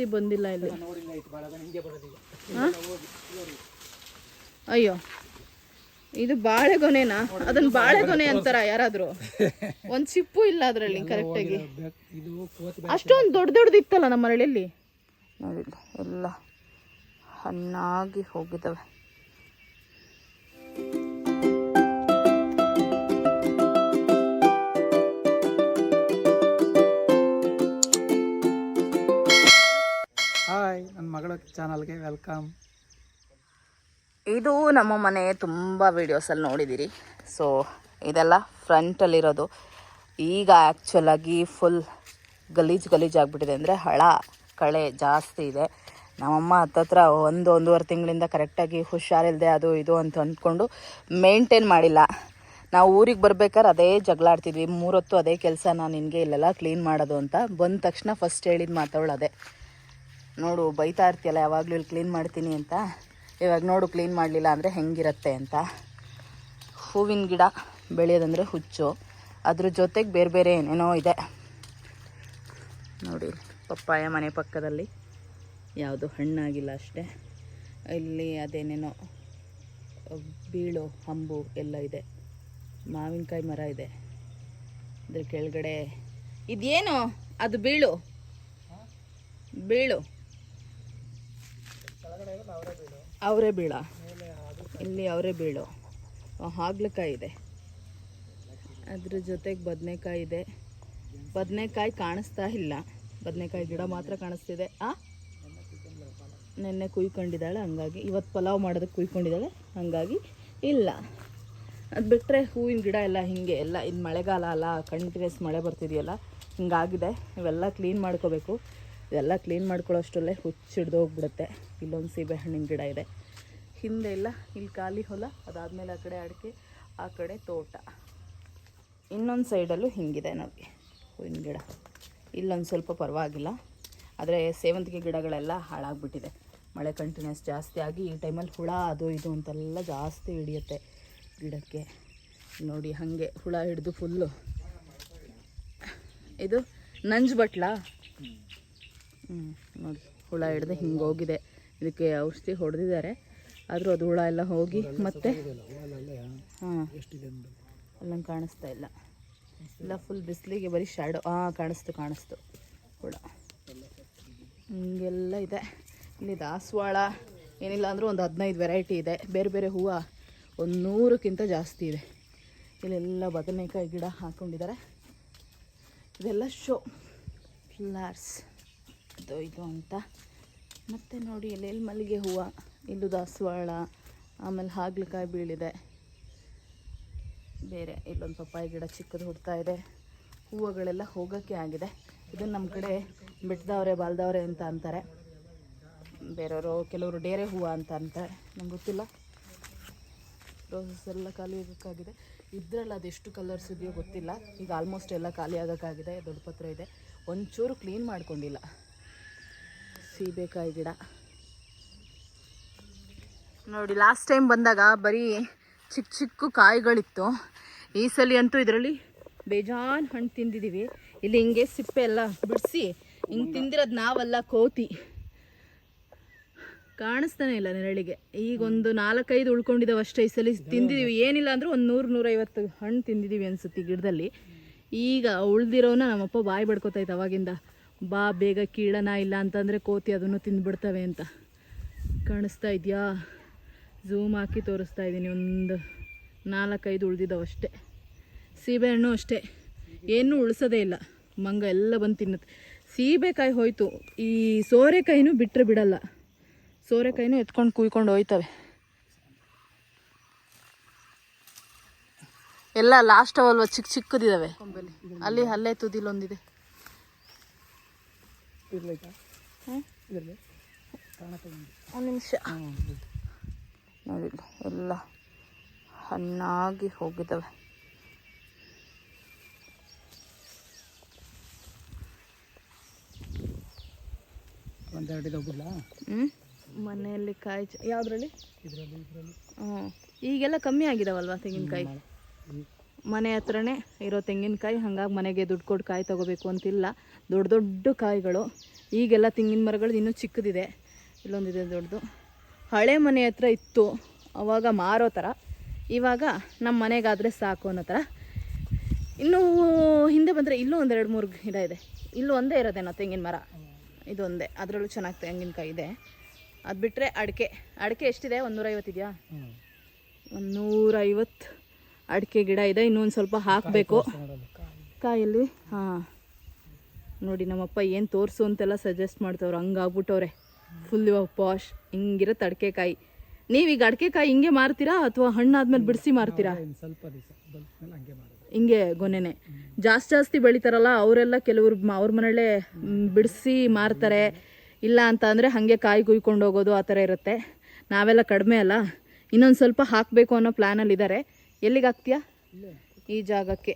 ಜಾಸ್ತಿ ಬಂದಿಲ್ಲ ಇಲ್ಲಿ. ಅಯ್ಯೋ. ಇದು ಬಾಳೆಗೊನೆನಾ ಅದನ್ನ ಬಾಳೆಗೊನೆ ಅಂತಾರ ಯಾರಾದ್ರು? ಒಂದ್ ಸಿಪ್ಪು ಇಲ್ಲ ಅದ್ರಲ್ಲಿ ಕರೆಕ್ಟಾಗಿ ಅಷ್ಟೊಂದು ದೊಡ್ಡ ದೊಡ್ಡದು ಇತ್ತಲ್ಲ ನಮ್ಮ ಹಳ್ಳಿಯಲ್ಲಿ ನೋಡಿ ಎಲ್ಲ ಹಣ್ಣಾಗಿ ಹೋಗಿದ್ದಾವೆ. ಚಾನಲ್ಗೆ ವೆಲ್ಕಮ್. ಇದು ನಮ್ಮ ಮನೆ ತುಂಬ ವೀಡಿಯೋಸಲ್ಲಿ ನೋಡಿದ್ದೀರಿ ಸೊ ಇದೆಲ್ಲ ಫ್ರಂಟಲ್ಲಿರೋದು ಈಗ ಆ್ಯಕ್ಚುಲಾಗಿ ಫುಲ್ ಗಲೀಜು ಗಲೀಜು ಆಗಿಬಿಟ್ಟಿದೆ ಅಂದರೆ ಹಳ, ಕಳೆ ಜಾಸ್ತಿ ಇದೆ. ನಮ್ಮಮ್ಮ ಹತ್ತತ್ರ ಒಂದು ಒಂದೂವರೆ ತಿಂಗಳಿಂದ ಕರೆಕ್ಟಾಗಿ ಹುಷಾರಿಲ್ಲದೆ ಅದು ಇದು ಅಂತ ಅಂದ್ಕೊಂಡು ಮೇಂಟೈನ್ ಮಾಡಿಲ್ಲ. ನಾವು ಊರಿಗೆ ಬರ್ಬೇಕಾದ್ರೆ ಅದೇ ಜಗಳಾಡ್ತಿದ್ವಿ ಮೂರೊತ್ತು ಅದೇ ಕೆಲಸ ನಾನು ನಿನಗೆ ಇಲ್ಲೆಲ್ಲ ಕ್ಲೀನ್ ಮಾಡೋದು ಅಂತ. ಬಂದ ತಕ್ಷಣ ಫಸ್ಟ್ ಹೇಳಿದ ಮಾತಾವಳು ಅದೇ. ನೋಡು ಬೈತಾ ಇರ್ತೀಯಲ್ಲ, ಯಾವಾಗಲೂ ಇಲ್ಲಿ ಕ್ಲೀನ್ ಮಾಡ್ತೀನಿ ಅಂತ. ಇವಾಗ ನೋಡು ಕ್ಲೀನ್ ಮಾಡಲಿಲ್ಲ ಅಂದರೆ ಹೆಂಗಿರುತ್ತೆ ಅಂತ. ಹೂವಿನ ಗಿಡ ಬೆಳೆಯೋದಂದರೆ ಹುಚ್ಚು. ಅದ್ರ ಜೊತೆಗೆ ಬೇರೆ ಬೇರೆ ಏನೇನೋ ಇದೆ. ನೋಡಿ ಪಪ್ಪಾಯ ಮನೆ ಪಕ್ಕದಲ್ಲಿ. ಯಾವುದು ಹಣ್ಣಾಗಿಲ್ಲ ಅಷ್ಟೇ. ಇಲ್ಲಿ ಅದೇನೇನೋ ಬೀಳು, ಹಂಬು ಎಲ್ಲ ಇದೆ. ಮಾವಿನಕಾಯಿ ಮರ ಇದೆ. ಅದ್ರ ಕೆಳಗಡೆ ಇದೇನು? ಅದು ಬೀಳು. ಬೀಳು. ಅವರೇ ಬೀಳ. ಇಲ್ಲಿ ಅವರೇ ಬೀಳು. ಹಾಗಲಕಾಯಿ ಇದೆ. ಅದ್ರ ಜೊತೆಗೆ ಬದನೆಕಾಯಿ ಇದೆ. ಬದನೆಕಾಯಿ ಕಾಣಿಸ್ತಾ ಇಲ್ಲ. ಬದನೆಕಾಯಿ ಗಿಡ ಮಾತ್ರ ಕಾಣಿಸ್ತಿದೆ. ಆ? ನೆನ್ನೆ ಕುಯ್ಕೊಂಡಿದ್ದಾಳೆ, ಹಂಗಾಗಿ ಇವತ್ತು ಪಲಾವ್ ಮಾಡೋದಕ್ಕೆ ಕುಯ್ಕೊಂಡಿದ್ದಾಳೆ, ಹಂಗಾಗಿ ಇಲ್ಲ. ಅದು ಬಿಟ್ಟರೆ ಹೂವಿನ ಗಿಡ ಎಲ್ಲ ಹೀಗೆ, ಎಲ್ಲ ಇದು ಮಳೆಗಾಲ ಅಲ್ಲ ಕಂಟಿನ್ಯೂಸ್ ಮಳೆ ಬರ್ತಿದೆಯಲ್ಲ, ಹಿಂಗಾಗಿದೆ. ಇವೆಲ್ಲ ಕ್ಲೀನ್ ಮಾಡ್ಕೋಬೇಕು. ಇದೆಲ್ಲ ಕ್ಲೀನ್ ಮಾಡ್ಕೊಳ್ಳೋ ಅಷ್ಟರಲ್ಲೇ ಹೋಗ್ಬಿಡುತ್ತೆ. ಇಲ್ಲೊಂದು ಸೀಬೆ ಹಣ್ಣಿನ ಗಿಡ ಇದೆ. ಹಿಂದೆ ಇಲ್ಲ, ಇಲ್ಲಿ ಖಾಲಿ ಹೊಲ, ಅದಾದಮೇಲೆ ಆ ಕಡೆ ಅಡಿಕೆ, ಆ ಕಡೆ ತೋಟ. ಇನ್ನೊಂದು ಸೈಡಲ್ಲೂ ಹಿಂಗಿದೆ ನೋಡಿ ಹೂವಿನ ಗಿಡ. ಇಲ್ಲೊಂದು ಸ್ವಲ್ಪ ಪರವಾಗಿಲ್ಲ, ಆದರೆ ಸೇವಂತಿಗೆ ಗಿಡಗಳೆಲ್ಲ ಹಾಳಾಗ್ಬಿಟ್ಟಿದೆ. ಮಳೆ ಕಂಟಿನ್ಯೂಸ್ ಜಾಸ್ತಿ ಆಗಿ ಈ ಟೈಮಲ್ಲಿ ಹುಳ ಅದು ಇದು ಅಂತೆಲ್ಲ ಜಾಸ್ತಿ ಹಿಡಿಯುತ್ತೆ ಗಿಡಕ್ಕೆ. ನೋಡಿ ಹಾಗೆ ಹುಳ ಹಿಡಿದು ಫುಲ್ಲು ಇದು ನಂಜು ಬಟ್ಲಾ ಹ್ಞೂ ನೋಡಿ, ಹುಳ ಹಿಡ್ದು ಹಿಂಗೆ ಹೋಗಿದೆ. ಇದಕ್ಕೆ ಔಷಧಿ ಹೊಡೆದಿದ್ದಾರೆ. ಆದರೂ ಅದು ಹುಳ ಎಲ್ಲ ಹೋಗಿ ಮತ್ತೆ ಹಾಂ, ಅಲ್ಲಂಗೆ ಕಾಣಿಸ್ತಾ ಇಲ್ಲ. ಎಲ್ಲ ಫುಲ್ ಬಿಸಿಲಿಗೆ ಬರೀ ಶ್ಯಾಡೋ ಹಾಂ ಕಾಣಿಸ್ತು ಕಾಣಿಸ್ತು ಹುಳ. ಹಿಂಗೆಲ್ಲ ಇದೆ. ಇಲ್ಲಿ ದಾಸವಾಳ, ಏನಿಲ್ಲ ಅಂದರೂ ಒಂದು ಹದಿನೈದು ವೆರೈಟಿ ಇದೆ. ಬೇರೆ ಬೇರೆ ಹೂವು ಒಂದು ನೂರಕ್ಕಿಂತ ಜಾಸ್ತಿ ಇದೆ. ಇಲ್ಲೆಲ್ಲ ಬದನೆಕಾಯಿ ಗಿಡ ಹಾಕ್ಕೊಂಡಿದ್ದಾರೆ ಇದೆಲ್ಲ ಶೋ ಫ್ಲವರ್ಸ್ ಇದು ಇದು ಅಂತ. ಮತ್ತು ನೋಡಿ ಎಲ್ಲೆಲ್ಲಿ ಮಲ್ಲಿಗೆ ಹೂವು, ಇಲ್ಲೂ ದಾಸವಾಳ, ಆಮೇಲೆ ಹಾಗಲಕಾಯಿ ಬೀಳಿದೆ. ಬೇರೆ ಇಲ್ಲೊಂದು ಪಪ್ಪಾಯಿ ಗಿಡ ಚಿಕ್ಕದು ಹುಡ್ತಾ ಇದೆ. ಹೂವುಗಳೆಲ್ಲ ಹೋಗೋಕ್ಕೆ ಆಗಿದೆ. ಇದನ್ನು ನಮ್ಮ ಕಡೆ ಬೆಟ್ಟದವ್ರೆ ಬಾಲ್ದವ್ರೆ ಅಂತ ಅಂತಾರೆ. ಬೇರೆಯವರು ಕೆಲವರು ಡೇರೆ ಹೂವು ಅಂತ ಅಂತಾರೆ. ನಂಗೆ ಗೊತ್ತಿಲ್ಲ. ರೋಸಸ್ ಎಲ್ಲ ಖಾಲಿ ಆಗೋಕ್ಕಾಗಿದೆ. ಇದರಲ್ಲಿ ಅದೆಷ್ಟು ಕಲರ್ಸ್ ಇದೆಯೋ ಗೊತ್ತಿಲ್ಲ. ಈಗ ಆಲ್ಮೋಸ್ಟ್ ಎಲ್ಲ ಖಾಲಿ ಆಗೋಕ್ಕಾಗಿದೆ. ದೊಡ್ಡ ಪತ್ರ ಇದೆ. ಒಂಚೂರು ಕ್ಲೀನ್ ಮಾಡ್ಕೊಂಡಿಲ್ಲ. ಸೀಬೆಕಾಯಿ ಗಿಡ. ನೋಡಿ ಲಾಸ್ಟ್ ಟೈಮ್ ಬಂದಾಗ ಬರೀ ಚಿಕ್ಕ ಚಿಕ್ಕ ಕಾಯಿಗಳಿತ್ತು. ಈ ಸಲ ಅಂತೂ ಇದರಲ್ಲಿ ಬೇಜಾನ್ ಹಣ್ಣು ತಿಂದಿದ್ದೀವಿ ಇಲ್ಲಿ ಹಿಂಗೆ ಸಿಪ್ಪೆ ಎಲ್ಲ ಬಿಡಿಸಿ ಹಿಂಗೆ ತಿಂದಿರೋದು ನಾವಲ್ಲ ಕೋತಿ. ಕಾಣಿಸ್ತಾನೆ ಇಲ್ಲ ನೆರಳಿಗೆ. ಈಗ ಒಂದು ನಾಲ್ಕೈದು ಉಳ್ಕೊಂಡಿದ್ದಾವೆ ಅಷ್ಟೇ ಈ ಸಲ ತಿಂದಿದ್ದೀವಿ ಏನಿಲ್ಲ ಅಂದರೂ ಒಂದು ನೂರು ನೂರೈವತ್ತು ಹಣ್ಣು ತಿಂದಿದ್ದೀವಿ ಅನ್ಸುತ್ತೆ ಗಿಡದಲ್ಲಿ. ಈಗ ಉಳ್ದಿರೋನ ನಮ್ಮಪ್ಪ ಬಾಯಿ ಬಡ್ಕೋತೈತೆ ಅವಾಗಿಂದ. ಬಾ, ಬೇಗ ಕೀಳನ ಇಲ್ಲ ಅಂತಂದರೆ ಕೋತಿ ಅದನ್ನು ತಿಂದುಬಿಡ್ತವೆ ಅಂತ. ಕಾಣಿಸ್ತಾ ಇದೆಯಾ? ಝೂಮ್ ಹಾಕಿ ತೋರಿಸ್ತಾ ಇದ್ದೀನಿ. ಒಂದು ನಾಲ್ಕೈದು ಉಳ್ದಿದ್ದಾವೆ ಅಷ್ಟೇ. ಸೀಬೆಹಣ್ಣು ಅಷ್ಟೇ. ಏನೂ ಉಳಿಸೋದೇ ಇಲ್ಲ. ಮಂಗ ಎಲ್ಲ ಬಂದು ತಿನ್ನುತ್ತೆ. ಸೀಬೆಕಾಯಿ ಹೋಯ್ತು. ಈ ಸೋರೆಕಾಯಿನೂ ಬಿಟ್ಟರೆ ಬಿಡಲ್ಲ. ಸೋರೆಕಾಯಿನೂ ಎತ್ಕೊಂಡು ಕುಯ್ಕೊಂಡು ಹೋಯ್ತವೆ. ಎಲ್ಲ ಲಾಸ್ಟ್ ಅವಲ್ವ ಚಿಕ್ಕ ಚಿಕ್ಕದಿದ್ದಾವೆ ಅಲ್ಲಿ ಅಲ್ಲೇ ತುದಿಲೊಂದಿದೆ. ಇರ್ಲೈತಾ? ಹ್ಞೂ ಇದರಲ್ಲಿ ಒಂದು. ನಿಮಿಷ. ನೋಡಿ ಎಲ್ಲ ಹಣ್ಣಾಗಿ ಹೋಗಿದ್ದಾವೆ ಹ್ಞೂ ಮನೆಯಲ್ಲಿ ಕಾಯಿ ಯಾವುದ್ರಲ್ಲಿ? ಇದರಲ್ಲಿ ಇದರಲ್ಲಿ. ಹ್ಞೂ ಈಗೆಲ್ಲ ಕಮ್ಮಿ ಆಗಿದಾವಲ್ವಾ ತೆಂಗಿನಕಾಯಿ? ಮನೆ ಹತ್ರನೇ ಇರೋ ತೆಂಗಿನಕಾಯಿ ಹಾಗಾಗಿ ಮನೆಗೆ ದುಡ್ಡು ಕೊಟ್ಟು ಕಾಯಿ ತೊಗೋಬೇಕು ಅಂತಿಲ್ಲ. ದೊಡ್ಡ ದೊಡ್ಡ ಕಾಯಿಗಳು. ಈಗೆಲ್ಲ ತೆಂಗಿನ ಮರಗಳು ಇನ್ನೂ ಚಿಕ್ಕದಿದೆ. ಇಲ್ಲೊಂದಿದೆ ದೊಡ್ಡದು. ಹಳೆ ಮನೆ ಹತ್ರ ಇತ್ತು. ಅವಾಗ ಮಾರೋ ಥರ. ಇವಾಗ ನಮ್ಮ ಮನೆಗಾದರೆ ಸಾಕು ಅನ್ನೋ ಥರ. ಇನ್ನೂ ಹಿಂದೆ ಬಂದರೆ ಇಲ್ಲೂ ಒಂದೆರಡು ಮೂರು ಗಿಡ ಇದೆ. ಇಲ್ಲೂ ಒಂದೇ ಇರೋದೇನೋ ತೆಂಗಿನ ಮರ? ಇದೊಂದೇ ಅದರಲ್ಲೂ ಚೆನ್ನಾಗಿ ತೆಂಗಿನಕಾಯಿ ಇದೆ. ಅದು ಬಿಟ್ಟರೆ ಅಡಿಕೆ. ಅಡಿಕೆ ಎಷ್ಟಿದೆ? ಒಂದು ನೂರೈವತ್ತಿದೆಯಾ ಒಂದು ನೂರೈವತ್ತು. ಅಡಿಕೆ ಗಿಡ ಇದೆ ಇನ್ನೊಂದು ಸ್ವಲ್ಪ ಹಾಕಬೇಕು. ಕಾಯಲ್ಲಿ ಹಾಂ. ನೋಡಿ ನಮ್ಮಪ್ಪ ಏನು ತೋರಿಸು ಅಂತೆಲ್ಲ ಸಜೆಸ್ಟ್ ಮಾಡ್ತವ್ರು ಹಂಗಾಗ್ಬಿಟ್ಟವ್ರೆ. ಫುಲ್ ಇವಾಗ ಪಾಶ್ ಹಿಂಗಿರುತ್ತೆ ಅಡಿಕೆಕಾಯಿ. ನೀವೀಗ ಅಡಿಕೆಕಾಯಿ ಹಿಂಗೆ ಮಾರ್ತೀರಾ ಅಥವಾ ಹಣ್ಣಾದ್ಮೇಲೆ ಬಿಡಿಸಿ ಮಾರ್ತೀರಾ? ಹಂಗೆ ಗೊನೆನೆ. ಜಾಸ್ತಿ ಜಾಸ್ತಿ ಬೆಳಿತಾರಲ್ಲ ಅವರೆಲ್ಲ ಕೆಲವರು ಅವ್ರ ಮನೆಯಲ್ಲೇ ಬಿಡಿಸಿ ಮಾರ್ತಾರೆ. ಇಲ್ಲ ಅಂತ ಅಂದರೆ ಹಾಗೆ ಕಾಯಿ ಕುಯ್ಕೊಂಡು ಹೋಗೋದು ಆ ಥರ ಇರುತ್ತೆ. ನಾವೆಲ್ಲ ಕಡಿಮೆ ಅಲ್ಲ. ಇನ್ನೊಂದು ಸ್ವಲ್ಪ ಹಾಕಬೇಕು ಅನ್ನೋ ಪ್ಲ್ಯಾನಲ್ಲಿ ಇದ್ದಾರೆ ಎಲ್ಲಿಗೆ ಹಾಕ್ತೀಯಾ? ಈ ಜಾಗಕ್ಕೆ.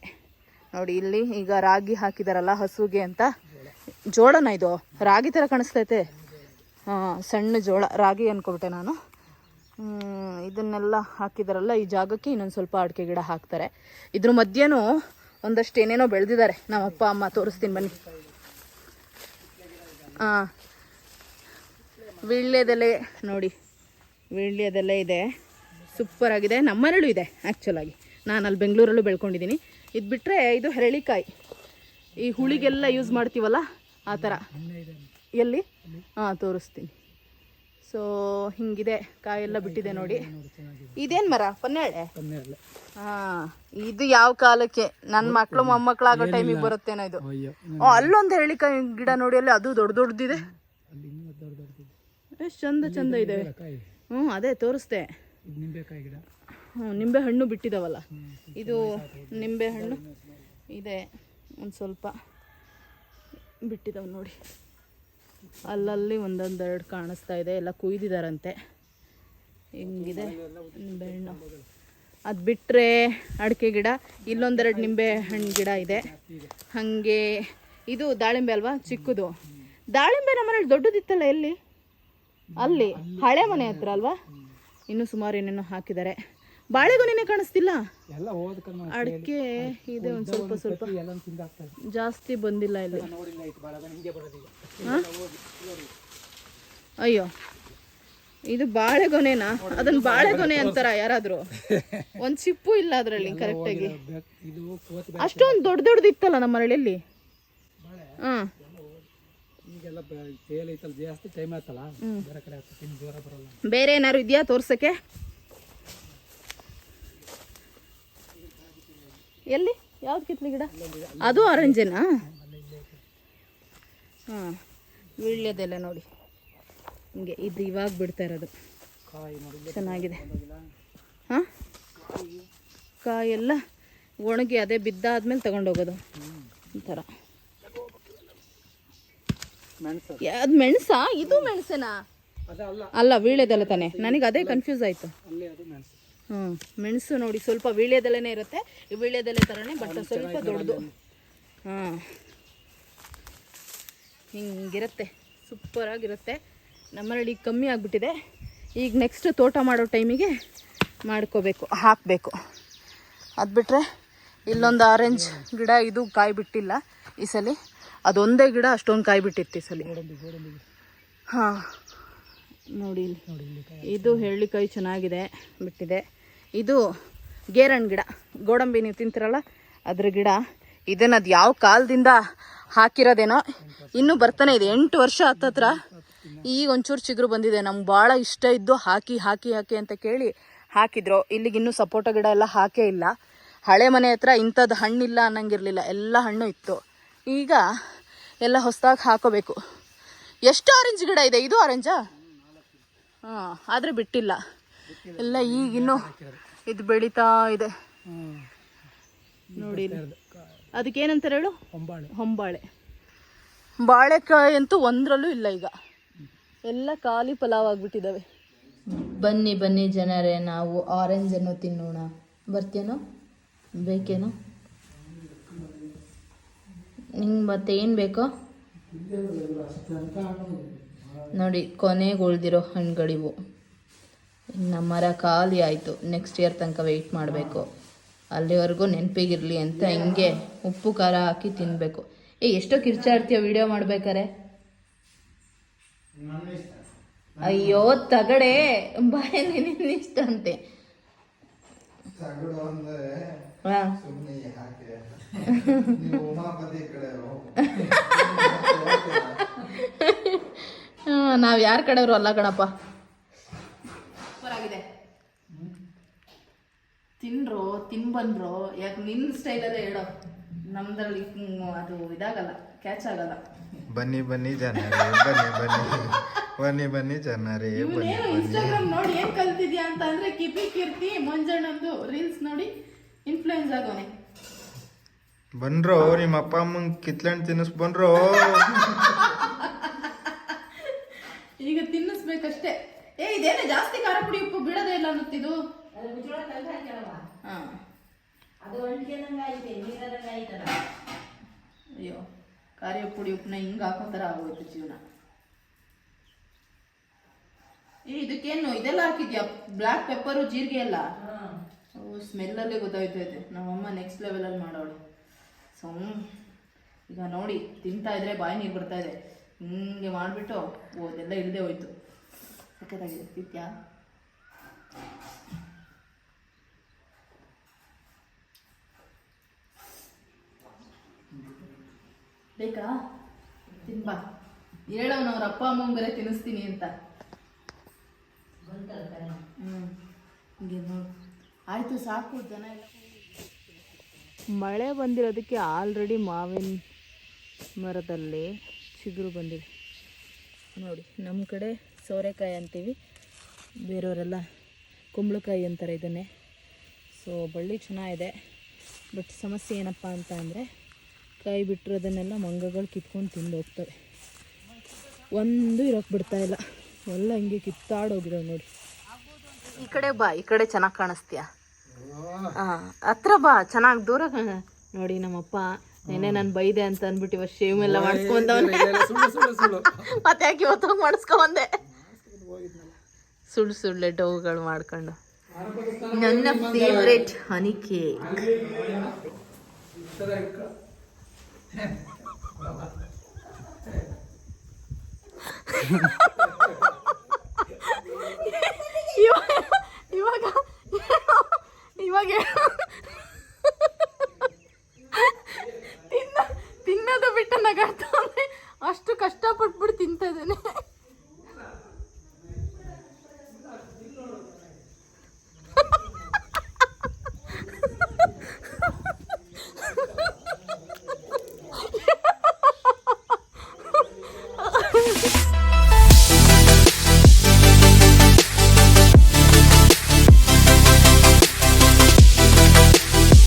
ನೋಡಿ, ಇಲ್ಲಿ ಈಗ ರಾಗಿ ಹಾಕಿದಾರಲ್ಲ, ಹಸುಗೆ ಅಂತ. ಜೋಳನ ಇದು? ರಾಗಿ ಥರ ಕಾಣಿಸ್ತೈತೆ. ಹಾಂ, ಸಣ್ಣ ಜೋಳ, ರಾಗಿ ಅಂದ್ಕೊಬಿಟ್ಟೆ ನಾನು. ಇದನ್ನೆಲ್ಲ ಹಾಕಿದಾರಲ್ಲ, ಈ ಜಾಗಕ್ಕೆ ಇನ್ನೊಂದು ಸ್ವಲ್ಪ ಅಡಿಕೆ ಗಿಡ ಹಾಕ್ತಾರೆ. ಇದ್ರ ಮಧ್ಯೆನೂ ಒಂದಷ್ಟು ಏನೇನೋ ಬೆಳೆದಿದ್ದಾರೆ ನಮ್ಮ ಅಪ್ಪ, ಅಮ್ಮ ತೋರಿಸ್ತೀನಿ ಬನ್ನಿ. ಹಾಂ ವೀಳ್ಯದೆಲೆ, ನೋಡಿ. ವೀಳ್ಯದೆಲೆ ಇದೆ. ಸೂಪರ್ ಆಗಿದೆ. ನಮ್ಮನೇಲೂ ಇದೆ ಆ್ಯಕ್ಚುಲಾಗಿ ನಾನು ಅಲ್ಲಿ ಬೆಂಗಳೂರಲ್ಲೂ ಬೆಳ್ಕೊಂಡಿದ್ದೀನಿ. ಇದು ಬಿಟ್ಟರೆ ಇದು ಹೆರಳಿಕಾಯಿ. ಈ ಹುಳಿಗೆಲ್ಲ ಯೂಸ್ ಮಾಡ್ತೀವಲ್ಲ ಆ ಥರ ಎಲ್ಲಿ? ಹಾಂ ತೋರಿಸ್ತೀನಿ. ಸೊ ಹಿಂಗಿದೆ. ಕಾಯೆಲ್ಲ ಬಿಟ್ಟಿದೆ ನೋಡಿ. ಇದೇನು ಮರ? ಪನ್ನೇಳೆ ಹಾಂ ಇದು ಯಾವ ಕಾಲಕ್ಕೆ? ನನ್ನ ಮಕ್ಕಳು ಮೊಮ್ಮಕ್ಕಳಾಗೋ ಟೈಮಿಗೆ ಬರುತ್ತೇನೋ ಇದು. ಅಲ್ಲೊಂದು ಹೆರಳಿಕಾಯಿ ಗಿಡ ನೋಡಿ ಅಲ್ಲಿ ಅದು ದೊಡ್ಡ ದೊಡ್ಡದಿದೆ. ಎಷ್ಟು ಚಂದ ಚಂದ ಇದೆ. ಹ್ಞೂ ಅದೇ ತೋರಿಸ್ದೆ. ನಿಂಬೆಕಾಯಿ ಗಿಡ. ಹ್ಞೂ ನಿಂಬೆ ಹಣ್ಣು ಬಿಟ್ಟಿದಾವಲ್ಲ. ಇದು ನಿಂಬೆ ಹಣ್ಣು ಇದೆ ಒಂದು ಸ್ವಲ್ಪ ಬಿಟ್ಟಿದ್ದಾವೆ ನೋಡಿ. ಅಲ್ಲಲ್ಲಿ ಒಂದೊಂದೆರಡು ಕಾಣಿಸ್ತಾ ಇದೆ. ಎಲ್ಲ ಕುಯ್ದಿದಾರಂತೆ. ಹಿಂಗಿದೆ? ನಿಂಬೆ ಹಣ್ಣು ಅದು ಬಿಟ್ಟರೆ ಅಡಿಕೆ ಗಿಡ. ಇಲ್ಲೊಂದೆರಡು ನಿಂಬೆ ಹಣ್ಣು ಗಿಡ ಇದೆ. ಹಾಗೆ ಇದು ದಾಳಿಂಬೆ ಅಲ್ವಾ? ಚಿಕ್ಕದು. ದಾಳಿಂಬೆ ನಮ್ಮನೇಲಿ ದೊಡ್ಡದಿತ್ತಲ್ಲ ಎಲ್ಲಿ? ಅಲ್ಲಿ. ಹಳೆ ಮನೆ ಹತ್ರ ಅಲ್ವಾ? ಇನ್ನೂ ಸುಮಾರು ಏನೇನೋ ಹಾಕಿದ್ದಾರೆ. ಬಾಳೆಗೊನೆನೇ ಕಾಣಿಸ್ತಿಲ್ಲ? ಅಡಿಕೆ ಇದೆ ಒಂದು ಸ್ವಲ್ಪ ಸ್ವಲ್ಪ. ಜಾಸ್ತಿ ಬಂದಿಲ್ಲ ಇಲ್ಲಿ. ಅಯ್ಯೋ. ಇದು ಬಾಳೆಗೊನೆನಾ? ಅದನ್ನ ಬಾಳೆಗೊನೆ ಅಂತಾರ ಯಾರಾದ್ರೂ? ಒಂದ್ ಚಿಪ್ಪು ಇಲ್ಲ ಅದ್ರಲ್ಲಿ ಕರೆಕ್ಟಾಗಿ ಅಷ್ಟೊಂದು ದೊಡ್ಡ ದೊಡ್ಡದಿತ್ತಲ್ಲ ನಮ್ಮ ಮರಳಿಯಲ್ಲಿ ಹಾ. ಈಗೆಲ್ಲ ಐತಲ್ಲ ಜಾಸ್ತಿ ಟೈಮ್ ಆಯ್ತಲ್ಲ? ಬೇರೆ ಕಡೆ ಆಗ್ತದೆ ಇನ್ನು ದೂರ ಬರಲ್ಲ. ಬೇರೆ ಏನಾದ್ರು ಇದೆಯಾ ತೋರ್ಸಕ್ಕೆ? ಎಲ್ಲಿ? ಯಾವ್ದು ಕಿತ್ಲಿ ಗಿಡ? ಅದು ಆರೆಂಜೇನಾ? ಹಾಂ ವೀಳ್ಯದೆಲ್ಲ ನೋಡಿ. ಹಿಂಗೆ ಇದು ಇವಾಗ ಬಿಡ್ತಾ ಇರೋದು. ಚೆನ್ನಾಗಿದೆ. ಹಾಂ? ಕಾಯೆಲ್ಲ ಒಣಗಿ ಅದೇ ಬಿದ್ದಾದ್ಮೇಲೆ ತಗೊಂಡೋಗೋದು. ಈ ಥರ. ಅದು ಮೆಣಸಾ? ಇದು ಮೆಣಸೇನಾ? ಅಲ್ಲ. ಅಲ್ಲ ವೀಳ್ಯದೆಲೆ ತಾನೆ. ನನಗೆ ಅದೇ ಕನ್ಫ್ಯೂಸ್ ಆಯಿತು. ಹ್ಮ್ ಮೆಣಸು. ಹ್ಞೂ ಮೆಣಸು ನೋಡಿ ಸ್ವಲ್ಪ ವೀಳ್ಯದೆಲೆನೇ ಇರುತ್ತೆ. ಈ ವೀಳ್ಯದೆಲೆ ಥರನೇ ಬಟ್ ಸ್ವಲ್ಪ ದೊಡ್ಡದು. ಹಾಂ. ಹಿಂಗಿರುತ್ತೆ. ಸೂಪರಾಗಿರುತ್ತೆ. ಆಗಿರುತ್ತೆ ಈಗ ಕಮ್ಮಿ ಆಗಿಬಿಟ್ಟಿದೆ. ಈಗ ನೆಕ್ಸ್ಟ್ ತೋಟ ಮಾಡೋ ಟೈಮಿಗೆ ಮಾಡ್ಕೋಬೇಕು ಹಾಕಬೇಕು. ಅದು ಬಿಟ್ಟರೆ ಇಲ್ಲೊಂದು ಆರೆಂಜ್ ಗಿಡ ಇದು ಕಾಯಿ ಬಿಟ್ಟಿಲ್ಲ ಈ ಸಲ. ಅದೊಂದೇ ಗಿಡ ಅಷ್ಟೊಂದು ಕಾಯಿ ಬಿಟ್ಟಿತ್ತು ಈ ಸಲ. ಹಾಂ. ನೋಡಿ ಇದು ಹೇಳಿಕಾಯಿ ಚೆನ್ನಾಗಿದೆ ಬಿಟ್ಟಿದೆ. ಇದು ಗೇರಣ್ಣ ಗಿಡ. ಗೋಡಂಬಿ ನೀವು ತಿಂತಿರಲ್ಲ ಅದ್ರ ಗಿಡ. ಇದನ್ನು ಅದು ಯಾವ ಕಾಲದಿಂದ ಹಾಕಿರೋದೇನೋ ಇನ್ನೂ ಬರ್ತಾನೆ ಇದೆ. ಎಂಟು ವರ್ಷ ಹತ್ತತ್ರ ಈಗ ಒಂಚೂರು ಚಿಗುರು ಬಂದಿದೆ. ನಮ್ಗೆ ಭಾಳ ಇಷ್ಟ ಇದ್ದು ಹಾಕಿ ಹಾಕಿ ಹಾಕಿ ಅಂತ ಕೇಳಿ ಹಾಕಿದ್ರು. ಇಲ್ಲಿಗೆ ಇನ್ನೂ ಸಪೋಟ ಗಿಡ ಎಲ್ಲ ಹಾಕೇ ಇಲ್ಲ. ಹಳೆ ಮನೆ ಹತ್ರ ಇಂಥದ್ದು ಹಣ್ಣಿಲ್ಲ ಅನ್ನಂಗಿರಲಿಲ್ಲ. ಎಲ್ಲ ಹಣ್ಣು ಇತ್ತು. ಈಗ ಎಲ್ಲ ಹೊಸದಾಗಿ ಹಾಕೋಬೇಕು. ಎಷ್ಟು ಆರೆಂಜ್ ಗಿಡ ಇದೆ? ಇದು ಆರೆಂಜಾ ಹಾಂ ಆದರೆ ಬಿಟ್ಟಿಲ್ಲ. ಎಲ್ಲ ಈಗಿನ್ನೂ ಇದು ಬೆಳೀತಾ ಇದೆ. ನೋಡಿ ಅದಕ್ಕೆ ಅದಕ್ಕೇನಂತಾರೆ ಹೇಳು? ಹೊಂಬಾಳೆ. ಹೊಂಬಾಳೆ. ಬಾಳೆಕಾಯಿ ಅಂತೂ ಒಂದರಲ್ಲೂ ಇಲ್ಲ ಈಗ. ಎಲ್ಲ ಖಾಲಿ ಪಲಾವ್ ಆಗಿಬಿಟ್ಟಿದ್ದಾವೆ ಬನ್ನಿ ಬನ್ನಿ ಜನರೇ ನಾವು ಆರೆಂಜನ್ನು ತಿನ್ನೋಣ. ಬರ್ತೀನೋ ಬೇಕೇನೋ? ನಿಂಗೆ ಮತ್ತೆ ಏನು ಬೇಕೋ? ನೋಡಿ, ಕೊನೆಗೆ ಉಳಿದಿರೋ ಹಣ್ಣುಗಳಿವು. ಇನ್ನು ಮರ ಖಾಲಿ ಆಯಿತು. ನೆಕ್ಸ್ಟ್ ಇಯರ್ ತನಕ ವೆಯ್ಟ್ ಮಾಡಬೇಕು. ಅಲ್ಲಿವರೆಗೂ ನೆನಪಿಗಿರಲಿ ಅಂತ ಹಿಂಗೆ ಉಪ್ಪು, ಖಾರ ಹಾಕಿ ತಿನ್ನಬೇಕು ಏ, ಎಷ್ಟೋ ಕಿರ್ಚಾಡ್ತೀಯ ವಿಡಿಯೋ ಮಾಡ್ಬೇಕಾರೆ? ಅಯ್ಯೋ, ತಗಡೆ. ಬಾಯ ಅಂತೆ ತಗಡು ಅಂದ್ರೆ ಹಾ ಸುಮ್ಮನೆ ಯಾಕೆ ನೀವು ಉಮಾಪತಿ ಕಡೆ ನಾವು ಯಾರ ಕಡೆಯವರು ಅಲ್ಲ ಕಣಪ್ಪ. ಆಗಿದೆ ತಿನ್ರೋ ತಿನ್ ಬಂದ್ರೋ ಯಾಕೆ ನಿನ್ನ ಸ್ಟೈಲಲ್ಲೇ ಹೇಳೋ? ನಮ್ದ್ರಲ್ಲಿ ಅದು ಇದಾಗಲ್ಲ ಕ್ಯಾಚ್ ಆಗಲ್ಲ. ಬನ್ನಿ ಬನ್ನಿ ಜನರೇ ಬನ್ನಿ ಬನ್ನಿ. ಬನ್ನಿ ಬನ್ನಿ ಜನರೇ ಇನ್ಸ್ಟಾಗ್ರಾಮ್ ನೋಡಿ ಏನ್ ಕಲ್ತಿದ್ಯಾ ಅಂತ ಅಂದ್ರೆ ಕಿಪಿ ಕೀರ್ತಿ ಮಂಜಣ್ಣಂದು ರೀಲ್ಸ್ ನೋಡಿ. ಇನ್ಫ್ಲೂಯೆನ್ಸ್ ಆಗೋನೆ ಬನ್ರೋ ನಿಮ್ಮ ಅಪ್ಪ ಅಮ್ಮನ ಕಿತ್ಲೆಂಡ್ ತಿನ್ನಿಸ್ ಬಂದ್ರೋ? ಈಗ ತಿನ್ನಿಸ್ಬೇಕಷ್ಟೇ. ಏ ಇದೇನೆ ಜಾಸ್ತಿ ಖಾರ ಪುಡಿ ಉಪ್ಪು ಬಿಡೋದೇ ಇಲ್ಲ ಅನ್ನತ್ತಿದು? ಹಾ. ಅಯ್ಯೋ ಖಾರ ಪುಡಿ ಉಪ್ಪನ್ನ ಹಿಂಗ ಹಾಕೋ ಥರ ಆಗೋಯ್ತು ಜೀವನ. ಏ ಇದಕ್ಕೇನು ಇದೆಲ್ಲ ಹಾಕಿದ್ಯಾ? ಬ್ಲ್ಯಾಕ್ ಪೆಪ್ಪರು ಜೀರಿಗೆ ಎಲ್ಲ? ಸ್ಮೆಲ್ಲಲ್ಲೇ ಗೊತ್ತಾಯ್ತೈತೆ ನಮ್ಮಮ್ಮ ನೆಕ್ಸ್ಟ್ ಲೆವೆಲಲ್ಲಿ ಮಾಡೋಳು. ಸೊ ಈಗ ನೋಡಿ ತಿಂತಾ ಇದ್ರೆ ಬಾಯಿ ನೀರು ಬರ್ತಾ ಇದೆ. ಹಿಂಗೆ ಮಾಡಿಬಿಟ್ಟು ಓದೆಲ್ಲ ಅದೆಲ್ಲ ಇಲ್ಲದೆ ಹೋಯ್ತು. ಸಖತ್ತಾಗಿದೆ. ತಿಂತ್ಯಾ ಬೇಕಾ? ತಿನ್ಬಾ. ಹೇಳೋನು ಅವ್ರ ಅಪ್ಪ ಅಮ್ಮನ ಬೇರೆ ತಿನ್ನಿಸ್ತೀನಿ ಅಂತ. ಹ್ಞೂ ಹಿಂಗೆ ನೋಡು. ಆಯ್ತು, ಸಾಕು, ಜನ ಎಲ್ಲ ಮಳೆ ಬಂದಿರೋದಕ್ಕೆ ಆಲ್ರೆಡಿ ಮಾವಿನ ಮರದಲ್ಲಿ ಚಿಗುರು ಬಂದಿದೆ. ನೋಡಿ ನಮ್ಮ ಕಡೆ ಸೋರೆಕಾಯಿ ಅಂತೀವಿ. ಬೇರೆಯವರೆಲ್ಲ ಕುಂಬಳಕಾಯಿ ಅಂತಾರೆ ಇದನ್ನೇ. ಸೊ ಬಳ್ಳಿ ಚೆನ್ನಾಗಿದೆ. ಬಟ್ ಸಮಸ್ಯೆ ಏನಪ್ಪ ಅಂತ ಅಂದರೆ, ಕಾಯಿ ಬಿಟ್ಟಿರೋದನ್ನೆಲ್ಲ ಮಂಗಗಳು ಕಿತ್ಕೊಂಡು ತಿಂದು ಹೋಗ್ತವೆ. ಒಂದು ಇರೋಕ್ಕೆ ಬಿಡ್ತಾಯಿಲ್ಲ ಎಲ್ಲ ಹಿಂಗೆ ಕಿತ್ತಾಡೋಗಿರೋ ನೋಡಿ. ಈ ಕಡೆ ಬಾ ಈ ಕಡೆ ಚೆನ್ನಾಗಿ ಕಾಣಿಸ್ತೀಯ? ಹಾ ಹತ್ರ ಬಾ ಚೆನ್ನಾಗಿ ದೂರ. ನೋಡಿ ನಮ್ಮಪ್ಪ ನೆನೆ ನಾನು ಬೈದೆ ಅಂತ ಅಂದ್ಬಿಟ್ಟು ಇವತ್ತು ಶೇವ್ ಎಲ್ಲ ಮಾಡಿಸ್ಕೊಂಡವನೆ ಮತ್ತೆ ಯಾಕೆ ಇವತ್ತು ಹೋಗಿ ಮಾಡಿಸ್ಕೊಂಬಂದೆ ಸುಳ್ಳು ಸುಳ್ಳೆ ಡೌಗಳು ಮಾಡ್ಕೊಂಡು. ನನ್ನ ಫೇವ್ರೆಟ್ ಹನಿ ಕೇಕ್ ಇವಾಗ ಇವಾಗ ಇವಾಗ ತಿನ್ನ ತಿನ್ನೋದು ಬಿಟ್ಟು ನಗಾಡ್ತಾನೆ ಅಷ್ಟು ಕಷ್ಟಪಟ್ಬಿಟ್ಟು ತಿಂತಾ ಇದ್ದಾನೆ